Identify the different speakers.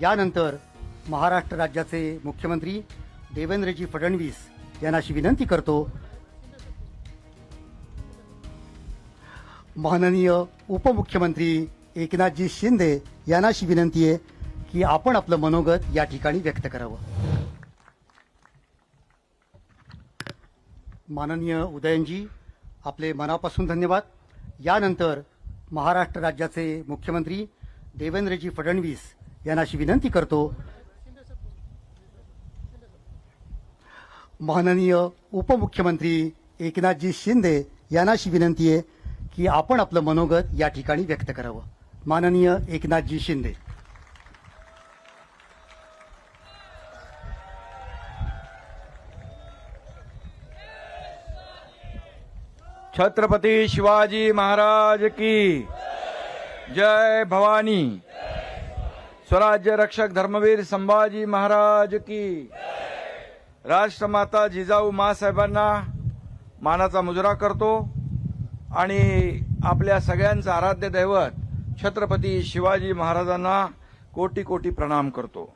Speaker 1: यानंतर महाराष्ट्र राज्याचे मुख्यमंत्री देवेंद्रजी फडणवीस यांना अशी विनंती करतो. माननीय उपमुख्यमंत्री एकनाथजी शिंदे यांना अशी विनंती आहे की आपण आपलं मनोगत या ठिकाणी व्यक्त करावं. माननीय उदयनजी आपले मनापासून धन्यवाद. यानंतर महाराष्ट्र राज्याचे मुख्यमंत्री देवेंद्रजी फडणवीस यांना अशी विनंती करतो. माननीय उपमुख्यमंत्री एकनाथजी शिंदे यांना अशी विनंती आहे की आपण आपलं मनोगत या ठिकाणी व्यक्त करावं. माननीय एकनाथजी शिंदे.
Speaker 2: छत्रपती शिवाजी महाराज की जय भवानी. स्वराज्य रक्षक धर्मवीर संभाजी महाराज की राष्ट्रमाता जिजाऊ मासाहेबांना मानाचा मुजरा करतो आणि आपल्या सगळ्यांचं आराध्य दैवत छत्रपती शिवाजी महाराजांना कोटी कोटी प्रणाम करतो.